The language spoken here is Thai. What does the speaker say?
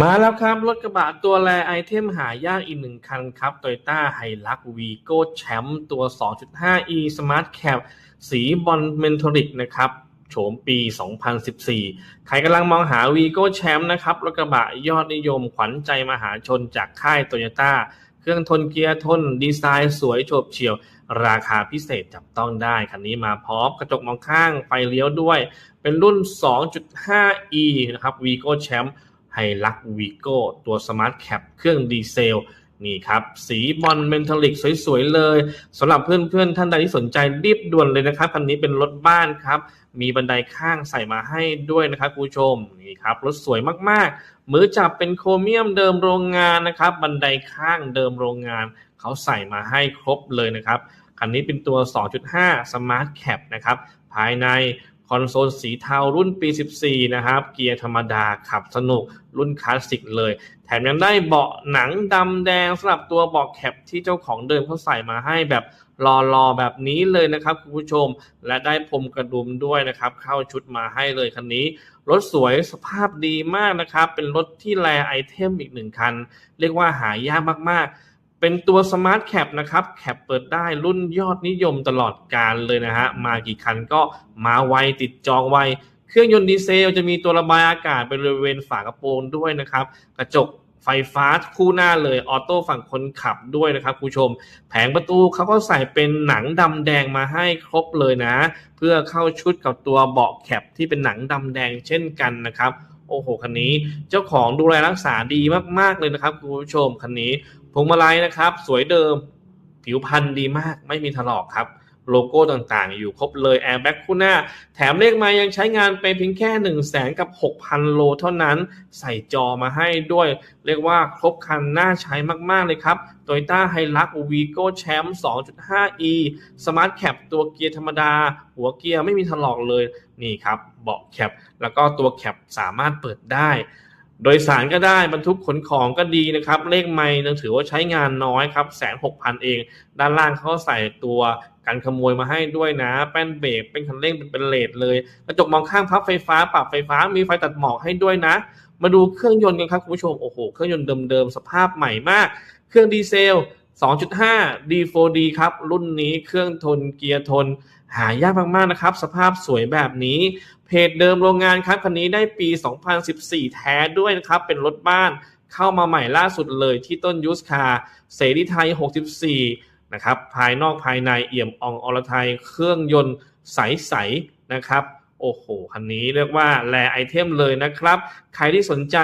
มาแล้วครับ รถกระบะตัวแรไอเทมหายากอีกหนึ่งคันครับ Toyota h i l u x Vigo Champ ตัว 2.5e Smart Cap สีบอลเมนทริกนะครับโฉมปี 2014 ใครกำลังมองหา Vigo Champ นะครับ รถกระบะยอดนิยมขวัญใจมหาชนจากค่าย Toyota เครื่องทนเกียร์ทนดีไซน์สวยโฉบเฉี่ยว ราคาพิเศษจับต้องได้ คันนี้มาพร้อมกระจกมองข้างไฟเลี้ยวด้วย เป็นรุ่น 2.5e นะครับ Vigo Champ ไฮลักวีโก้ตัวสมาร์ทแคปเครื่องดีเซลนี่ครับ สีบอลเมนทัลิกสวยๆเลยสำหรับเพื่อนๆ ท่านใดที่สนใจรีบด่วนเลยนะครับคันนี้เป็นรถบ้านครับ มีบันไดข้างใส่มาให้ด้วยนะครับคุณผู้ชมนี่ครับรถสวยมากๆ มือจับเป็นโครเมียมเดิมโรงงานนะครับ บันไดข้างเดิมโรงงาน เขาใส่มาให้ครบเลยนะครับคันนี้เป็นตัว 2.5 Smart Cap นะครับภายใน คอนโซลสีเทารุ่นปี 14 นะครับ เกียร์ธรรมดาขับสนุกรุ่นคลาสสิกเลย แถมยังได้เบาะหนังดำแดงสำหรับตัวเบาะแคปที่เจ้าของเดิมเขาใส่มาให้แบบรอๆแบบนี้เลยนะครับคุณผู้ชม และได้พรมกระดุมด้วยนะครับ เข้าชุดมาให้เลยคันนี้ รถสวยสภาพดีมากนะครับ เป็นรถที่แลไอเทมอีกหนึ่งคัน เรียกว่าหายากมากๆ เป็นตัว Smart Cap นะครับแคปเปิดได้รุ่นยอดนิยมตลอดการเลยนะฮะ มากี่คันก็มาไวติดจองไว เครื่องยนต์ดีเซลจะมีตัวระบายอากาศบริเวณฝากระโปรงด้วยนะครับ กระจกไฟฟ้าคู่หน้าเลยออโต้ฝั่งคนขับด้วยนะครับคุณผู้ชม แผงประตูเขาก็ใส่เป็นหนังดำแดงมาให้ครบเลยนะ เพื่อเข้าชุดกับตัวเบาะแคปที่เป็นหนังดำแดงเช่นกันนะครับ โอ้โหคันนี้เจ้าของดูแลรักษาดีมากๆเลยนะครับคุณผู้ชมคันนี้พวงมาลัยนะครับ สวยเดิมผิวพันธ์ดีมากไม่มีถลอกครับ โลโก้ต่างๆ อยู่ครบเลยแอร์แบ็กคู่หน้า แถมเลขมายังใช้งานไปเพียงแค่ 1 0 0 0 0แสนกับ 6,000 โลเท่านั้นใส่จอมาให้ด้วย เรียกว่าครบคันน่าใช้มากๆเลยครับ Toyota Hilux Vigo Champ 2.5e Smart Cap ตัวเกียร์ธรรมดา หัวเกียร์ไม่มีถลอกเลยนี่ครับเบาะแคปแล้วก็ตัวแคปสามารถเปิดได้ โดยสารก็ได้บรรทุกขนของก็ดีนะครับ เลขไม่ยังถือว่าใช้งานน้อยครับแสนหกพันเอง ด้านล่างเขาใส่ตัวกันขโมยมาให้ด้วยนะ แป้นเบรกเป็นคันเร่งเป็นเป็นเลดเลยกระจกมองข้างพับไฟฟ้าปรับไฟฟ้ามีไฟตัดหมอกให้ด้วยนะ มาดูเครื่องยนต์กันครับคุณผู้ชมโอ้โหเครื่องยนต์เดิมๆสภาพใหม่มาก เครื่องดีเซล 2.5 D4D ครับ รุ่นนี้เครื่องทนเกียร์ทน หายากมาก ๆ นะครับ สภาพสวยแบบนี้ เพจเดิมโรงงานครับ คันนี้ได้ปี 2014 แท้ด้วยนะครับ เป็นรถบ้านเข้ามาใหม่ล่าสุดเลยที่ต้นยูสคาเสรีไทย 64 นะครับ ภายนอกภายในเอี่ยมอองอรไทย เครื่องยนต์ใส ๆ นะครับ โอ้โห คันนี้เรียกว่าแลไอเทมเลยนะครับ ใครที่สนใจ